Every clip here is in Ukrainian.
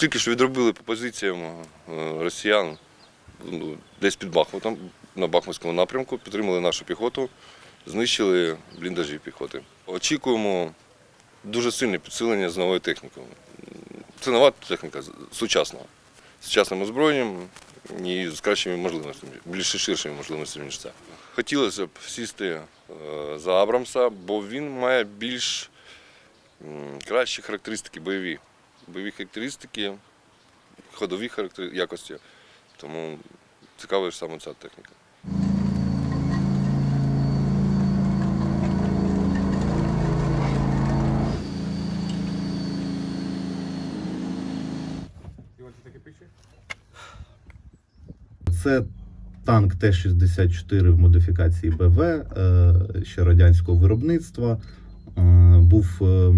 Тільки що відробили по позиціям е, росіян ну, десь під Бахмутом, на Бахмутському напрямку, підтримали нашу піхоту, знищили бліндажі піхоти. Очікуємо дуже сильне підсилення з новою технікою. Це нова техніка, сучасна, з сучасним озброєнням і з кращими можливостями, більш ширшими можливостями, ніж це. Хотілося б сісти е, за Абрамса, бо він має більш кращі характеристики бойові. Бойові характеристики, ходові характери... якості. Тому цікава саме ця техніка. Це танк Т-64 в модифікації БВ е, ще радянського виробництва. Е, Був е,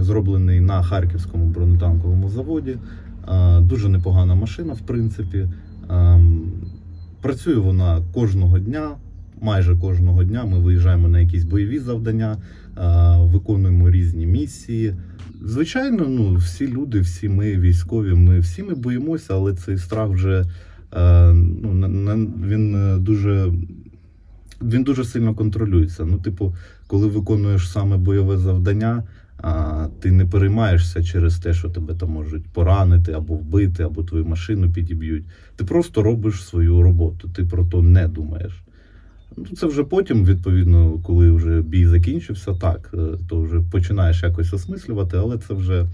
зроблений на Харківському бронетанковому заводі. Е, Дуже непогана машина, в принципі. Працює вона кожного дня. Майже кожного дня ми виїжджаємо на якісь бойові завдання, виконуємо різні місії. Звичайно, ну всі люди, всі ми військові, ми всі ми боїмося, але цей страх вже ну, він дуже. Він дуже сильно контролюється. Ну, типу, коли виконуєш саме бойове завдання, а, ти не переймаєшся через те, що тебе там можуть поранити або вбити, або твою машину підіб'ють. Ти просто робиш свою роботу, ти про то не думаєш. Ну, це вже потім, відповідно, коли вже бій закінчився, так, е, то вже починаєш якось осмислювати, але це вже